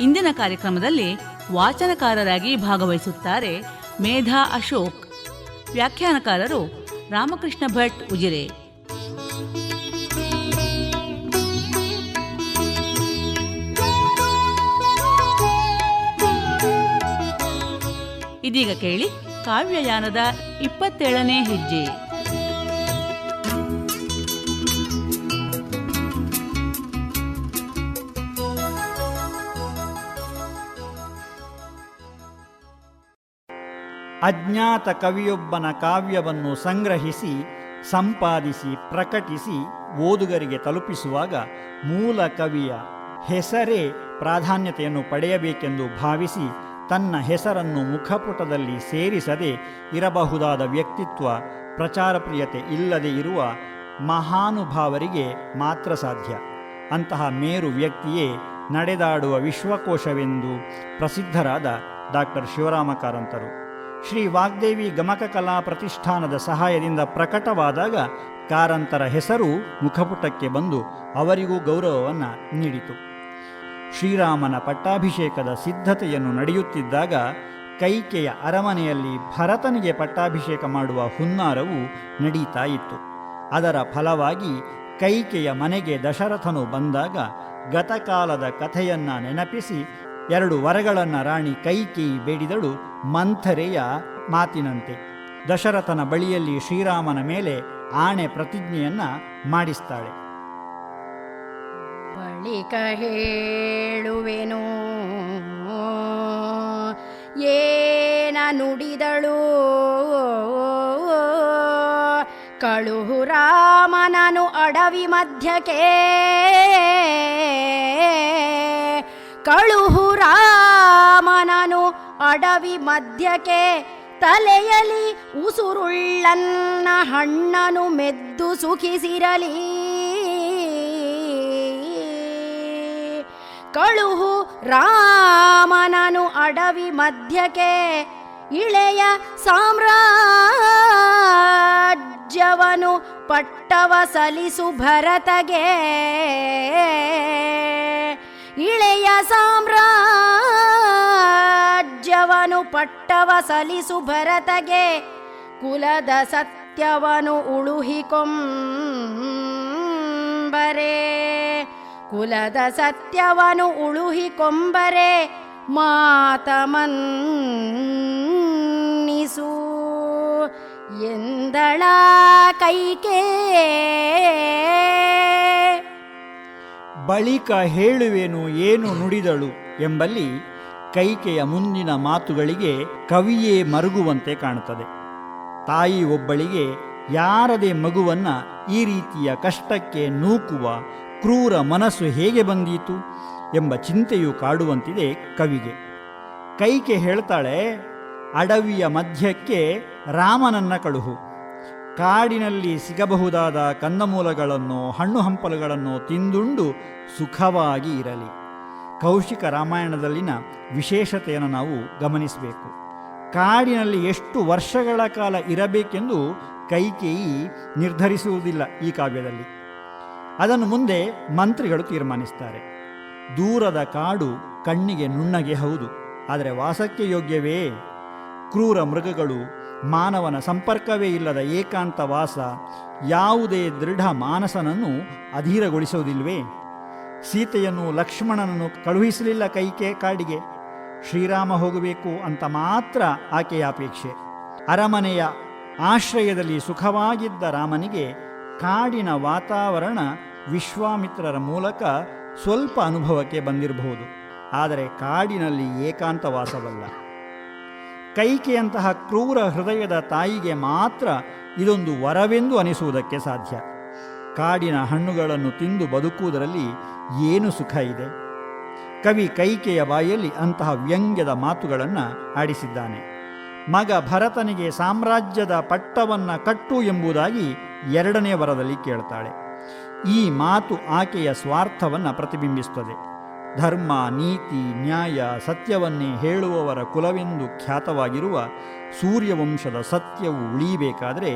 ಇಂದಿನ ಕಾರ್ಯಕ್ರಮದಲ್ಲಿ ವಾಚನಕಾರರಾಗಿ ಭಾಗವಹಿಸುತ್ತಾರೆ ಮೇಧಾ ಅಶೋಕ್. ವ್ಯಾಖ್ಯಾನಕಾರರು ರಾಮಕೃಷ್ಣ ಭಟ್ ಉಜಿರೆ. ಇದೀಗ ಕೇಳಿ ಕಾವ್ಯಯಾನದ ಇಪ್ಪತ್ತೇಳನೇ ಹೆಜ್ಜೆ. ಅಜ್ಞಾತ ಕವಿಯೊಬ್ಬನ ಕಾವ್ಯವನ್ನು ಸಂಗ್ರಹಿಸಿ, ಸಂಪಾದಿಸಿ, ಪ್ರಕಟಿಸಿ ಓದುಗರಿಗೆ ತಲುಪಿಸುವಾಗ ಮೂಲ ಕವಿಯ ಹೆಸರೇ ಪ್ರಾಧಾನ್ಯತೆಯನ್ನು ಪಡೆಯಬೇಕೆಂದು ಭಾವಿಸಿ ತನ್ನ ಹೆಸರನ್ನು ಮುಖಪುಟದಲ್ಲಿ ಸೇರಿಸದೆ ಇರಬಹುದಾದ ವ್ಯಕ್ತಿತ್ವ, ಪ್ರಚಾರಪ್ರಿಯತೆ ಇಲ್ಲದೆ ಇರುವ ಮಹಾನುಭಾವರಿಗೆ ಮಾತ್ರ ಸಾಧ್ಯ. ಅಂತಹ ಮೇರು ವ್ಯಕ್ತಿಯೇ ನಡೆದಾಡುವ ವಿಶ್ವಕೋಶವೆಂದು ಪ್ರಸಿದ್ಧರಾದ ಡಾಕ್ಟರ್ ಶಿವರಾಮ ಕಾರಂತರು ಶ್ರೀ ವಾಗ್ದೇವಿ ಗಮಕ ಕಲಾ ಪ್ರತಿಷ್ಠಾನದ ಸಹಾಯದಿಂದ ಪ್ರಕಟವಾದಾಗ ಕಾರಂತರ ಹೆಸರು ಮುಖಪುಟಕ್ಕೆ ಬಂದು ಅವರಿಗೂ ಗೌರವವನ್ನು ನೀಡಿತು. ಶ್ರೀರಾಮನ ಪಟ್ಟಾಭಿಷೇಕದ ಸಿದ್ಧತೆಯನ್ನು ನಡೆಯುತ್ತಿದ್ದಾಗ ಕೈಕೆಯ ಅರಮನೆಯಲ್ಲಿ ಭರತನಿಗೆ ಪಟ್ಟಾಭಿಷೇಕ ಮಾಡುವ ಹುನ್ನಾರವು ನಡೀತಾ ಇತ್ತು. ಅದರ ಫಲವಾಗಿ ಕೈಕೆಯ ಮನೆಗೆ ದಶರಥನು ಬಂದಾಗ ಗತಕಾಲದ ಕಥೆಯನ್ನು ನೆನಪಿಸಿ ಎರಡು ವರಗಳನ್ನು ರಾಣಿ ಕೈಕಿ ಬೇಡಿದಳು ಮಂಥರೆಯ ಮಾತಿನಂತೆ. ದಶರಥನ ಬಳಿಯಲ್ಲಿ ಶ್ರೀರಾಮನ ಮೇಲೆ ಆಣೆ ಪ್ರತಿಜ್ಞೆಯನ್ನ ಮಾಡಿಸ್ತಾಳೆ. ಬಳಿಕ ಹೇಳುವೆನು, ಏನ ನುಡಿದಳು? ಕಳುಹು ರಾಮನನು ಅಡವಿ ಮಧ್ಯಕ್ಕೆ ಕಳು ಅಡವಿ ಮಧ್ಯಕ್ಕೆ ತಲೆಯಲಿ ಉಸುರುಳ್ಳನ್ನ ಹಣ್ಣನು ಮೆದ್ದು ಸುಖಿಸಿರಲಿ. ಕಳುಹು ರಾಮನನು ಅಡವಿ ಮಧ್ಯಕ್ಕೆ ಇಳೆಯ ಸಾಮ್ರಾಜ್ಯವನು ಪಟ್ಟವ ಸಲಿಸು ಭರತಗೆ. ಇಳೆಯ ಸಾಮ್ರಾಜ್ಯವನು ಪಟ್ಟವ ಸಲಿಸು ಭರತಗೆ, ಕುಲದ ಸತ್ಯವನು ಉಳುಹಿಕೊಂಬರೆ ಕುಲದ ಸತ್ಯವನು ಉಳುಹಿಕೊಂಬರೆ ಮಾತಮನ್ನಿಸು ಎಂದಳ ಕೈಕೆ? ಬಳಿಕ ಹೇಳುವೆನು, ಏನು ನುಡಿದಳು ಎಂಬಲ್ಲಿ ಕೈಕೆಯ ಮುಂದಿನ ಮಾತುಗಳಿಗೆ ಕವಿಯೇ ಮರುಗುವಂತೆ ಕಾಣುತ್ತದೆ. ತಾಯಿ ಒಬ್ಬಳಿಗೆ ಯಾರದೇ ಮಗುವನ್ನ ಈ ರೀತಿಯ ಕಷ್ಟಕ್ಕೆ ನೂಕುವ ಕ್ರೂರ ಮನಸ್ಸು ಹೇಗೆ ಬಂದೀತು ಎಂಬ ಚಿಂತೆಯು ಕಾಡುವಂತಿದೆ ಕವಿಗೆ. ಕೈಕೆ ಹೇಳ್ತಾಳೆ, ಅಡವಿಯ ಮಧ್ಯಕ್ಕೆ ರಾಮನನ್ನ ಕಳುಹು. ಕಾಡಿನಲ್ಲಿ ಸಿಗಬಹುದಾದ ಕಂದಮೂಲಗಳನ್ನು, ಹಣ್ಣು ಹಂಪಲುಗಳನ್ನು ತಿಂದುಂಡು ಸುಖವಾಗಿ ಇರಲಿ. ಕೌಶಿಕ ರಾಮಾಯಣದಲ್ಲಿನ ವಿಶೇಷತೆಯನ್ನು ನಾವು ಗಮನಿಸಬೇಕು. ಕಾಡಿನಲ್ಲಿ ಎಷ್ಟು ವರ್ಷಗಳ ಕಾಲ ಇರಬೇಕೆಂದು ಕೈಕೇಯಿ ನಿರ್ಧರಿಸುವುದಿಲ್ಲ ಈ ಕಾವ್ಯದಲ್ಲಿ. ಅದನ್ನು ಮುಂದೆ ಮಂತ್ರಿಗಳು ತೀರ್ಮಾನಿಸ್ತಾರೆ ದೂರದ ಕಾಡು ಕಣ್ಣಿಗೆ ನುಣ್ಣಗೆ ಹೌದು, ಆದರೆ ವಾಸಕ್ಕೆ ಯೋಗ್ಯವೇ? ಕ್ರೂರ ಮೃಗಗಳು, ಮಾನವನ ಸಂಪರ್ಕವೇ ಇಲ್ಲದ ಏಕಾಂತ ವಾಸ, ಯಾವುದೇ ದೃಢ ಮಾನಸನನ್ನು ಅಧೀರಗೊಳಿಸುವುದಿಲ್ವೇ ಸೀತೆಯನ್ನು ಲಕ್ಷ್ಮಣನನ್ನು ಕಳುಹಿಸಲಿಲ್ಲ ಕೈಕೆ ಕಾಡಿಗೆ. ಶ್ರೀರಾಮ ಹೋಗಬೇಕು ಅಂತ ಮಾತ್ರ ಆಕೆಯ ಅಪೇಕ್ಷೆ. ಅರಮನೆಯ ಆಶ್ರಯದಲ್ಲಿ ಸುಖವಾಗಿದ್ದ ರಾಮನಿಗೆ ಕಾಡಿನ ವಾತಾವರಣ ವಿಶ್ವಾಮಿತ್ರರ ಮೂಲಕ ಸ್ವಲ್ಪ ಅನುಭವಕ್ಕೆ ಬಂದಿರಬಹುದು. ಆದರೆ ಕಾಡಿನಲ್ಲಿ ಏಕಾಂತ ವಾಸವಲ್ಲ. ಕೈಕೆಯಂತಹ ಕ್ರೂರ ಹೃದಯದ ತಾಯಿಗೆ ಮಾತ್ರ ಇದೊಂದು ವರವೆಂದು ಅನಿಸುವುದಕ್ಕೆ ಸಾಧ್ಯ. ಕಾಡಿನ ಹಣ್ಣುಗಳನ್ನು ತಿಂದು ಬದುಕುವುದರಲ್ಲಿ ಏನು ಸುಖ ಇದೆ? ಕವಿ ಕೈಕೆಯ ಬಾಯಲ್ಲಿ ಅಂತಹ ವ್ಯಂಗ್ಯದ ಮಾತುಗಳನ್ನು ಆಡಿಸಿದ್ದಾನೆ. ಮಗ ಭರತನಿಗೆ ಸಾಮ್ರಾಜ್ಯದ ಪಟ್ಟವನ್ನು ಕಟ್ಟು ಎಂಬುದಾಗಿ ಎರಡನೇ ವರದಲ್ಲಿ ಕೇಳ್ತಾಳೆ. ಈ ಮಾತು ಆಕೆಯ ಸ್ವಾರ್ಥವನ್ನು ಪ್ರತಿಬಿಂಬಿಸುತ್ತದೆ. ಧರ್ಮ, ನೀತಿ, ನ್ಯಾಯ, ಸತ್ಯವನ್ನೇ ಹೇಳುವವರ ಕುಲವೆಂದು ಖ್ಯಾತವಾಗಿರುವ ಸೂರ್ಯವಂಶದ ಸತ್ಯವು ಉಳಿಯಬೇಕಾದರೆ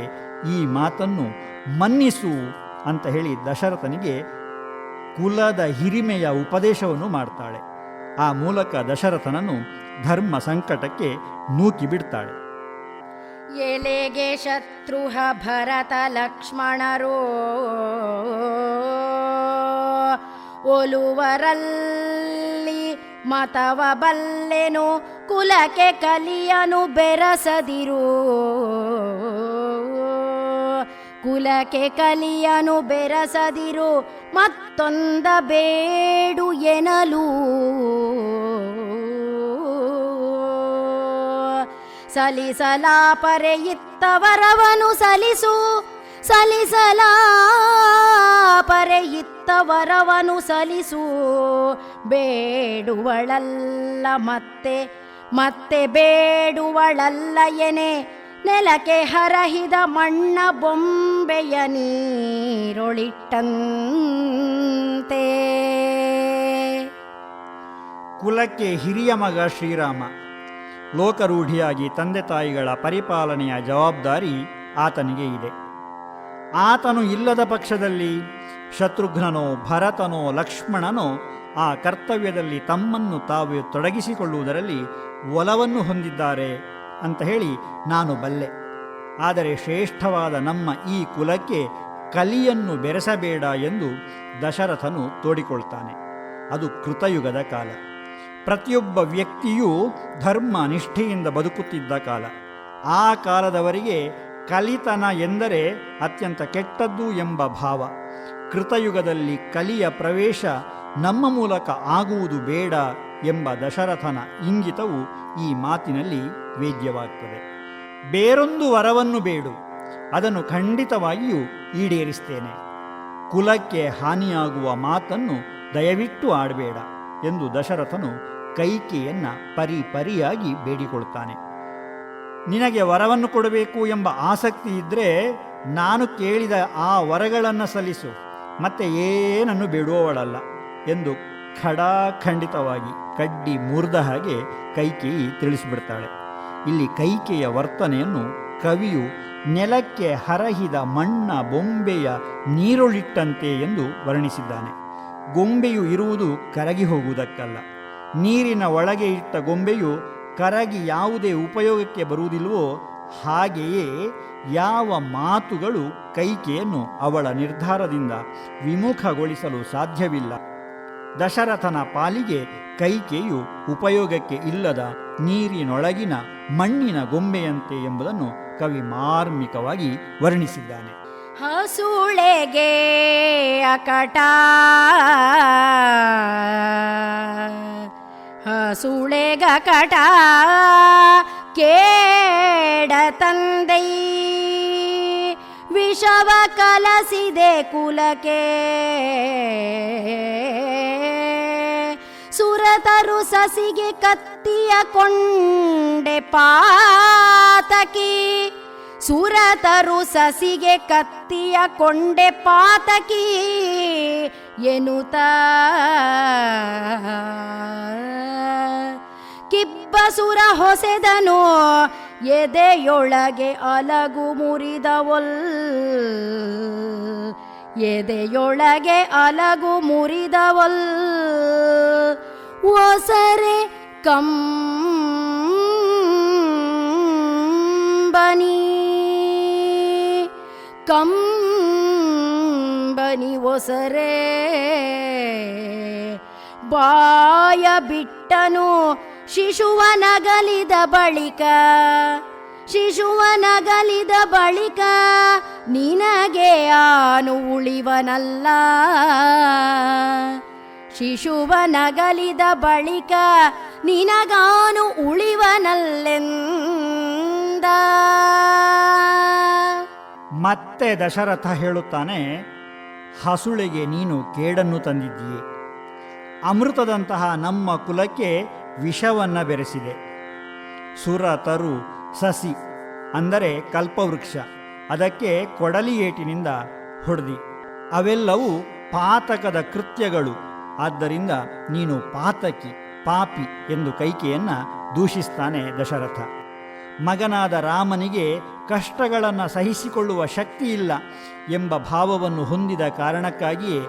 ಈ ಮಾತನ್ನು ಮನ್ನಿಸು ಅಂತ ಹೇಳಿ ದಶರಥನಿಗೆ ಕುಲದ ಹಿರಿಮೆಯ ಉಪದೇಶವನ್ನು ಮಾಡ್ತಾಳೆ. ಆ ಮೂಲಕ ದಶರಥನನ್ನು ಧರ್ಮ ಸಂಕಟಕ್ಕೆ ನೂಕಿ ಬಿಡ್ತಾಳೆ. ಎಲೆಗೆ ಶತ್ರುಹ ಭರತ ಲಕ್ಷ್ಮಣರು. ಒಲುವರಲ್ಲಿ ಮತವ ಬಲ್ಲೆನು, ಕುಲಕ್ಕೆ ಕಲಿಯನು ಬೆರಸದಿರು. ಕುಲಕ್ಕೆ ಕಲಿಯನು ಬೆರಸದಿರು, ಮತ್ತೊಂದ ಬೇಡು ಎನಲು. ಸಲಿಸಲ ಪರೆಯಿತ್ತವರವನು ಸಲಿಸು, ಸಲಿಸಲ ಪರೆಯಿತ್ತವರವನು ಸಲಿಸು. ಬೇಡುವಳಲ್ಲ ಮತ್ತೆ ಮತ್ತೆ ಬೇಡುವಳಲ್ಲ ಎನೆ ನೆಲಕ್ಕೆ ಹರಹಿದ ಮಣ್ಣ ಬೊಂಬೆಯ ನೀರೊಳಿಟ್ಟಂತೆ. ಕುಲಕ್ಕೆ ಹಿರಿಯ ಮಗ ಶ್ರೀರಾಮ. ಲೋಕರೂಢಿಯಾಗಿ ತಂದೆ ತಾಯಿಗಳ ಪರಿಪಾಲನೆಯ ಜವಾಬ್ದಾರಿ ಆತನಿಗೆ ಇದೆ. ಆತನು ಇಲ್ಲದ ಪಕ್ಷದಲ್ಲಿ ಶತ್ರುಘ್ನನೋ, ಭರತನೋ, ಲಕ್ಷ್ಮಣನೋ ಆ ಕರ್ತವ್ಯದಲ್ಲಿ ತಮ್ಮನ್ನು ತಾವು ತೊಡಗಿಸಿಕೊಳ್ಳುವುದರಲ್ಲಿ ಒಲವನ್ನು ಹೊಂದಿದ್ದಾರೆ ಅಂತ ಹೇಳಿ ನಾನು ಬಲ್ಲೆ. ಆದರೆ ಶ್ರೇಷ್ಠವಾದ ನಮ್ಮ ಈ ಕುಲಕ್ಕೆ ಕಲಿಯನ್ನು ಬೆರೆಸಬೇಡ ಎಂದು ದಶರಥನು ತೋಡಿಕೊಳ್ತಾನೆ. ಅದು ಕೃತಯುಗದ ಕಾಲ. ಪ್ರತಿಯೊಬ್ಬ ವ್ಯಕ್ತಿಯೂ ಧರ್ಮ ನಿಷ್ಠೆಯಿಂದ ಬದುಕುತ್ತಿದ್ದ ಕಾಲ. ಆ ಕಾಲದವರಿಗೆ ಕಲಿತನ ಎಂದರೆ ಅತ್ಯಂತ ಕೆಟ್ಟದ್ದು ಎಂಬ ಭಾವ. ಕೃತಯುಗದಲ್ಲಿ ಕಲಿಯ ಪ್ರವೇಶ ನಮ್ಮ ಮೂಲಕ ಆಗುವುದು ಬೇಡ ಎಂಬ ದಶರಥನ ಇಂಗಿತವು ಈ ಮಾತಿನಲ್ಲಿ ವೇದ್ಯವಾಗ್ತದೆ. ಬೇರೊಂದು ವರವನ್ನು ಬೇಡು, ಅದನ್ನು ಖಂಡಿತವಾಗಿಯೂ ಈಡೇರಿಸ್ತೇನೆ. ಕುಲಕ್ಕೆ ಹಾನಿಯಾಗುವ ಮಾತನ್ನು ದಯವಿಟ್ಟು ಆಡಬೇಡ ಎಂದು ದಶರಥನು ಕೈಕೆಯನ್ನು ಪರಿ ಪರಿಯಾಗಿ ಬೇಡಿಕೊಳ್ತಾನೆ. ನಿನಗೆ ವರವನ್ನು ಕೊಡಬೇಕು ಎಂಬ ಆಸಕ್ತಿ ಇದ್ದರೆ ನಾನು ಕೇಳಿದ ಆ ವರಗಳನ್ನು ಸಲ್ಲಿಸು, ಮತ್ತೆ ಏನನ್ನು ಬಿಡುವವಳಲ್ಲ ಎಂದು ಖಡಾಖಂಡಿತವಾಗಿ ಕಡ್ಡಿ ಮುರಿದ ಹಾಗೆ ಕೈಕೇಯಿ ತಿಳಿಸಿಬಿಡ್ತಾಳೆ. ಇಲ್ಲಿ ಕೈಕೆಯ ವರ್ತನೆಯನ್ನು ಕವಿಯು ನೆಲಕ್ಕೆ ಹರಹಿದ ಮಣ್ಣ ಬೊಂಬೆಯ ನೀರುಳಿಟ್ಟಂತೆ ಎಂದು ವರ್ಣಿಸಿದ್ದಾನೆ. ಗೊಂಬೆಯು ಇರುವುದು ಕರಗಿ ಹೋಗುವುದಕ್ಕಲ್ಲ. ನೀರಿನ ಒಳಗೆ ಇಟ್ಟ ಗೊಂಬೆಯು ಕರಗಿ ಯಾವುದೇ ಉಪಯೋಗಕ್ಕೆ ಬರುವುದಿಲ್ವೋ ಹಾಗೆಯೇ ಯಾವ ಮಾತುಗಳು ಕೈಕೆಯನ್ನು ಅವಳ ನಿರ್ಧಾರದಿಂದ ವಿಮುಖಗೊಳಿಸಲು ಸಾಧ್ಯವಿಲ್ಲ. ದಶರಥನ ಪಾಲಿಗೆ ಕೈಕೆಯು ಉಪಯೋಗಕ್ಕೆ ಇಲ್ಲದ ನೀರಿನೊಳಗಿನ ಮಣ್ಣಿನ ಗೊಂಬೆಯಂತೆ ಎಂಬುದನ್ನು ಕವಿ ಮಾರ್ಮಿಕವಾಗಿ ವರ್ಣಿಸಿದ್ದಾನೆ. ಹಸುಳೆಗೆ ಅಕಟ. ಹಸುಳೆಗ ಕೇಡ ತಂದೈ. ವಿಷವ ಕಲಸಿದೆ ಕುಲಕ್ಕೆ. ಸುರತರು ಸಸಿಗೆ ಕತ್ತಿಯ ಕೊಂಡೆ ಪಾತಕಿ. ಸುರತರು ಸಸಿಗೆ ಕತ್ತಿಯ ಕೊಂಡೆ ಪಾತಕಿ. ಎನ್ನುತ್ತ ಕಿಬ್ಬಸುರ ಹೊಸೆದನು, ಎದೆಯೊಳಗೆ ಅಲಗು ಮುರಿದವಲ್. ಎದೆಯೊಳಗೆ ಅಲಗು ಮುರಿದವೊಲ್. ಒಸರೆ ಕಂಬನಿ. ಕಂಬನಿ ಒಸರೆ ಬಾಯ ಬಿಟ್ಟನು ಶಿಶುವ ನಗಲಿದ ಬಳಿಕ. ಶಿಶುವ ನಗಲಿದ ಬಳಿಕ ನಿನಗೆ ಆನು ಉಳಿವನಲ್ಲ. ಶಿಶುವ ನಗಲಿದ ಬಳಿಕ ನಿನಗಾನು ಉಳಿವನಲ್ಲೆಂದ. ಮತ್ತೆ ದಶರಥ ಹೇಳುತ್ತಾನೆ, ಹಸುಳೆಗೆ ನೀನು ಕೇಡನ್ನು ತಂದಿದ್ದೀಯೆ. ಅಮೃತದಂತಹ ನಮ್ಮ ಕುಲಕ್ಕೆ ವಿಷವನ್ನು ಬೆರೆಸಿದೆ. ಸುರ ತರು ಸಸಿ, ಅಂದರೆ ಕಲ್ಪವೃಕ್ಷ, ಅದಕ್ಕೆ ಕೊಡಲಿ ಏಟಿನಿಂದ ಹೊಡೆದಿ. ಅವೆಲ್ಲವೂ ಪಾತಕದ ಕೃತ್ಯಗಳು. ಆದ್ದರಿಂದ ನೀನು ಪಾತಕಿ, ಪಾಪಿ ಎಂದು ಕೈಕೆಯನ್ನು ದೂಷಿಸ್ತಾನೆ ದಶರಥ. ಮಗನಾದ ರಾಮನಿಗೆ ಕಷ್ಟಗಳನ್ನು ಸಹಿಸಿಕೊಳ್ಳುವ ಶಕ್ತಿ ಇಲ್ಲ ಎಂಬ ಭಾವವನ್ನು ಹೊಂದಿದ ಕಾರಣಕ್ಕಾಗಿಯೇ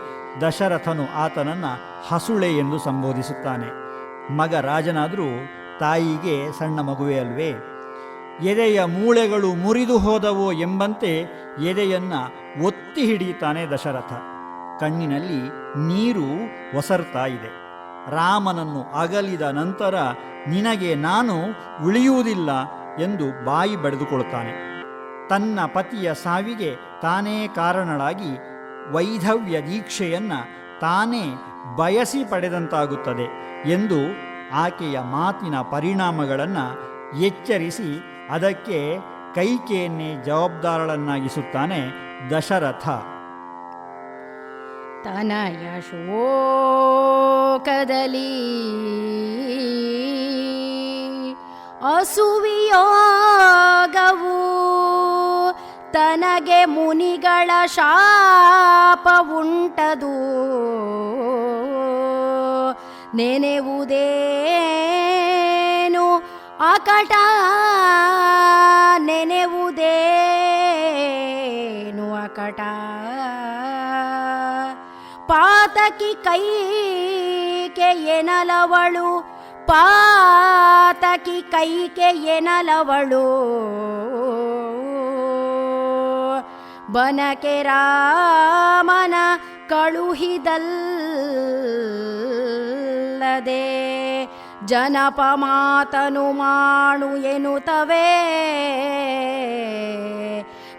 ದಶರಥನು ಆತನನ್ನು ಹಸುಳೆ ಎಂದು ಸಂಬೋಧಿಸುತ್ತಾನೆ. ಮಗ ರಾಜನಾದರೂ ತಾಯಿಗೆ ಸಣ್ಣ ಮಗುವೆ ಅಲ್ವೇ? ಎದೆಯ ಮೂಳೆಗಳು ಮುರಿದು ಹೋದವೋ ಎಂಬಂತೆ ಎದೆಯನ್ನು ಒತ್ತಿ ಹಿಡಿಯುತ್ತಾನೆ ದಶರಥ. ಕಣ್ಣಿನಲ್ಲಿ ನೀರು ಒಸರ್ತಾ ಇದೆ. ರಾಮನನ್ನು ಅಗಲಿದ ನಂತರ ನಿನಗೆ ನಾನು ಉಳಿಯುವುದಿಲ್ಲ ಎಂದು ಬಾಯಿ ಬಡಿದುಕೊಳ್ತಾನೆ ತನ್ನ ಪತಿಯ ಸಾವಿಗೆ ತಾನೇ ಕಾರಣಳಾಗಿ ವೈಧವ್ಯ ದೀಕ್ಷೆಯನ್ನು ತಾನೇ ಬಯಸಿ ಪಡೆದಂತಾಗುತ್ತದೆ ಎಂದು ಆಕೆಯ ಮಾತಿನ ಪರಿಣಾಮಗಳನ್ನು ಎಚ್ಚರಿಸಿ ಅದಕ್ಕೆ ಕೈಕೆಯನ್ನೇ ಜವಾಬ್ದಾರಳನ್ನಾಗಿಸುತ್ತಾನೆ ದಶರಥ. ತನಯ ಶೋಕದಲ್ಲಿ ಅಸುವಿಯೋಗವು ತನಗೆ ಮುನಿಗಳ ಶಾಪ ಉಂಟದು ನೆನೆವುದೇನು ಅಕಟ ಪಾತಕಿ ಕೈಕೆ ಎನಲವಳು, ಪಾತಕಿ ಕೈಕೆ ಎನಲವಳು. ಬನಕೆ ರಾಮನ ಕಳುಹಿದಲ್ಲದೆ ಜನಪ ಮಾತನು ಮಾಡು ಎನ್ನುತ್ತವೆ.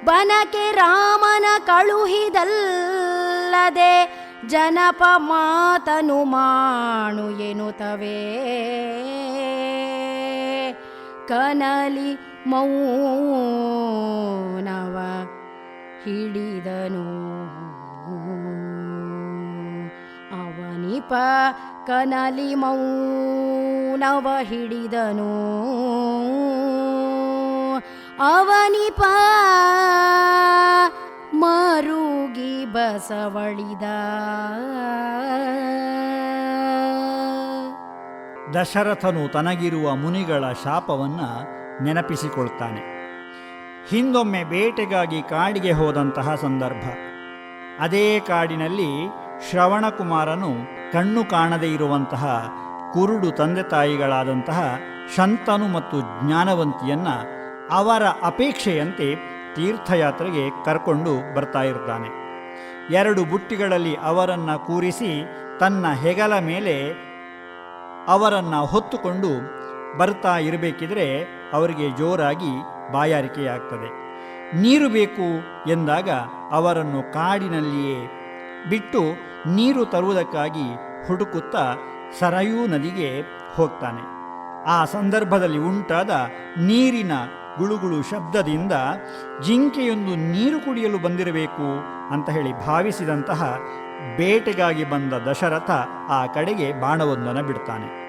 ಬನಕೆ ರಾಮನ ಕಳುಹಿದಲ್ಲದೆ ಜನಪ ಮಾತನು ಮಾಡು ಎನ್ನುತ್ತವೆ. ಕನಲಿ ಮೌನವ ಹಿಡಿದನು. ಅವನಿಪ ಕನಲಿ ಮೌನವ ಹಿಡಿದನು. ಅವನಿಪ ಮರುಗಿ ಬಸವಳಿದ. ದಶರಥನು ತನಗಿರುವ ಮುನಿಗಳ ಶಾಪವನ್ನು ನೆನಪಿಸಿಕೊಳ್ತಾನೆ. ಹಿಂದೊಮ್ಮೆ ಬೇಟೆಗಾಗಿ ಕಾಡಿಗೆ ಹೋದಂತಹ ಸಂದರ್ಭ. ಅದೇ ಕಾಡಿನಲ್ಲಿ ಶ್ರವಣಕುಮಾರನು ಕಣ್ಣು ಕಾಣದೇ ಇರುವಂತಹ ಕುರುಡು ತಂದೆ ತಾಯಿಗಳಾದಂತಹ ಶಂತನು ಮತ್ತು ಜ್ಞಾನವಂತಿಯನ್ನ ಅವರ ಅಪೇಕ್ಷೆಯಂತೆ ತೀರ್ಥಯಾತ್ರೆಗೆ ಕರ್ಕೊಂಡು ಬರ್ತಾ ಇರ್ತಾನೆ. ಎರಡು ಬುಟ್ಟಿಗಳಲ್ಲಿ ಅವರನ್ನು ಕೂರಿಸಿ ತನ್ನ ಹೆಗಲ ಮೇಲೆ ಅವರನ್ನು ಹೊತ್ತುಕೊಂಡು ಬರ್ತಾ ಇರಬೇಕಿದ್ರೆ ಅವರಿಗೆ ಜೋರಾಗಿ ಬಾಯಾರಿಕೆಯಾಗ್ತದೆ. ನೀರು ಬೇಕು ಎಂದಾಗ ಅವರನ್ನು ಕಾಡಿನಲ್ಲಿಯೇ ಬಿಟ್ಟು ನೀರು ತರುವುದಕ್ಕಾಗಿ ಹುಡುಕುತ್ತಾ ಸರಯೂ ನದಿಗೆ ಹೋಗ್ತಾನೆ. ಆ ಸಂದರ್ಭದಲ್ಲಿ ಉಂಟಾದ ನೀರಿನ ಗುಳುಗುಳು ಶಬ್ದದಿಂದ ಜಿಂಕೆಯೊಂದು ನೀರು ಕುಡಿಯಲು ಬಂದಿರಬೇಕು ಅಂತ ಹೇಳಿ ಭಾವಿಸಿದಂತಹ ಬೇಟೆಗಾಗಿ ಬಂದ ದಶರಥ ಆ ಕಡೆಗೆ ಬಾಣವೊಂದನ ಬಿಡ್ತಾನೆ.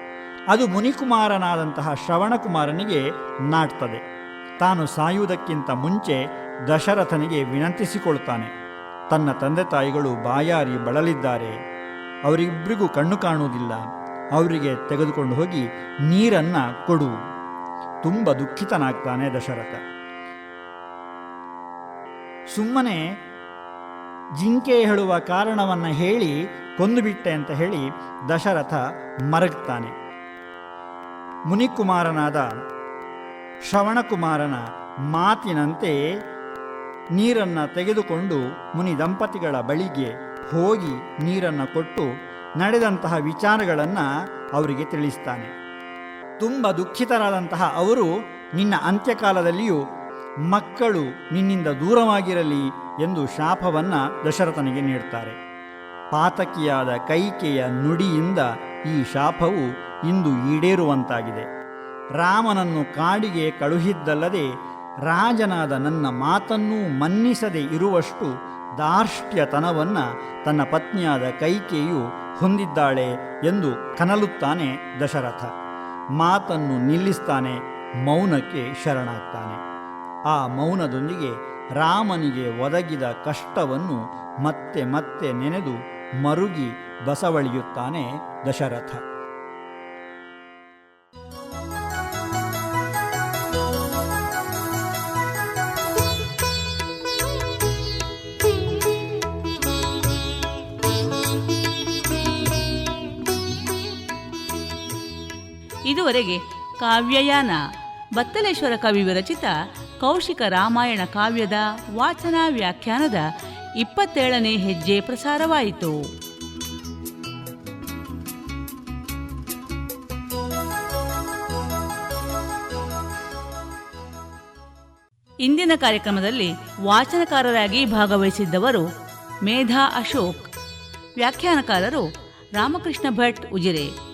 ಅದು ಮುನಿಕುಮಾರನಾದಂತಹ ಶ್ರವಣಕುಮಾರನಿಗೆ ನಾಟ್ತದೆ. ತಾನು ಸಾಯುವುದಕ್ಕಿಂತ ಮುಂಚೆ ದಶರಥನಿಗೆ ವಿನಂತಿಸಿಕೊಳ್ತಾನೆ. ತನ್ನ ತಂದೆ ತಾಯಿಗಳು ಬಾಯಾರಿ ಬಳಲಿದ್ದಾರೆ. ಅವರಿಬ್ಬರಿಗೂ ಕಣ್ಣು ಕಾಣುವುದಿಲ್ಲ. ಅವರಿಗೆ ತೆಗೆದುಕೊಂಡು ಹೋಗಿ ನೀರನ್ನು ಕೊಡು. ತುಂಬ ದುಃಖಿತನಾಗ್ತಾನೆ ದಶರಥ. ಸುಮ್ಮನೆ ಜಿಂಕೆ ಹೇಳುವ ಕಾರಣವನ್ನು ಹೇಳಿ ಕೊಂದುಬಿಟ್ಟೆ ಅಂತ ಹೇಳಿ ದಶರಥ ಮರಗ್ತಾನೆ. ಮುನಿಕುಮಾರನಾದ ಶ್ರವಣಕುಮಾರನ ಮಾತಿನಂತೆ ನೀರನ್ನು ತೆಗೆದುಕೊಂಡು ಮುನಿ ದಂಪತಿಗಳ ಬಳಿಗೆ ಹೋಗಿ ನೀರನ್ನು ಕೊಟ್ಟು ನಡೆದಂತಹ ವಿಚಾರಗಳನ್ನು ಅವರಿಗೆ ತಿಳಿಸ್ತಾನೆ. ತುಂಬ ದುಃಖಿತರಾದಂತಹ ಅವರು ನಿನ್ನ ಅಂತ್ಯಕಾಲದಲ್ಲಿಯೂ ಮಕ್ಕಳು ನಿನ್ನಿಂದ ದೂರವಾಗಿರಲಿ ಎಂದು ಶಾಪವನ್ನು ದಶರಥನಿಗೆ ನೀಡುತ್ತಾರೆ ಪಾತಕಿಯಾದ ಕೈಕೆಯ ನುಡಿಯಿಂದ ಈ ಶಾಪವು ಇಂದು ಈಡೇರುವಂತಾಗಿದೆ. ರಾಮನನ್ನು ಕಾಡಿಗೆ ಕಳುಹಿದ್ದಲ್ಲದೆ ರಾಜನಾದ ನನ್ನ ಮಾತನ್ನೂ ಮನ್ನಿಸದೆ ಇರುವಷ್ಟು ದಾರ್ಷ್ಟ್ಯತನವನ್ನು ತನ್ನ ಪತ್ನಿಯಾದ ಕೈಕೆಯು ಹೊಂದಿದ್ದಾಳೆ ಎಂದು ಕನಲುತ್ತಾನೆ ದಶರಥ. ಮಾತನ್ನು ನಿಲ್ಲಿಸ್ತಾನೆ, ಮೌನಕ್ಕೆ ಶರಣಾಗ್ತಾನೆ. ಆ ಮೌನದೊಂದಿಗೆ ರಾಮನಿಗೆ ಒದಗಿದ ಕಷ್ಟವನ್ನು ಮತ್ತೆ ಮತ್ತೆ ನೆನೆದು ಮರುಗಿ ಬಸವಳಿಯುತ್ತಾನೆ ದಶರಥ. ಇದುವರೆಗೆ ಕಾವ್ಯಯಾನ, ಬತ್ತಲೇಶ್ವರ ಕವಿ ವಿರಚಿತ ಕೌಶಿಕ ರಾಮಾಯಣ ಕಾವ್ಯದ ವಾಚನ ವ್ಯಾಖ್ಯಾನದ ಇಪ್ಪತ್ತೇಳನೇ ಹೆಜ್ಜೆ ಪ್ರಸಾರವಾಯಿತು. ಇಂದಿನ ಕಾರ್ಯಕ್ರಮದಲ್ಲಿ ವಾಚನಕಾರರಾಗಿ ಭಾಗವಹಿಸಿದ್ದವರು ಮೇಧಾ ಅಶೋಕ್, ವ್ಯಾಖ್ಯಾನಕಾರರು ರಾಮಕೃಷ್ಣ ಭಟ್ ಉಜಿರೆ.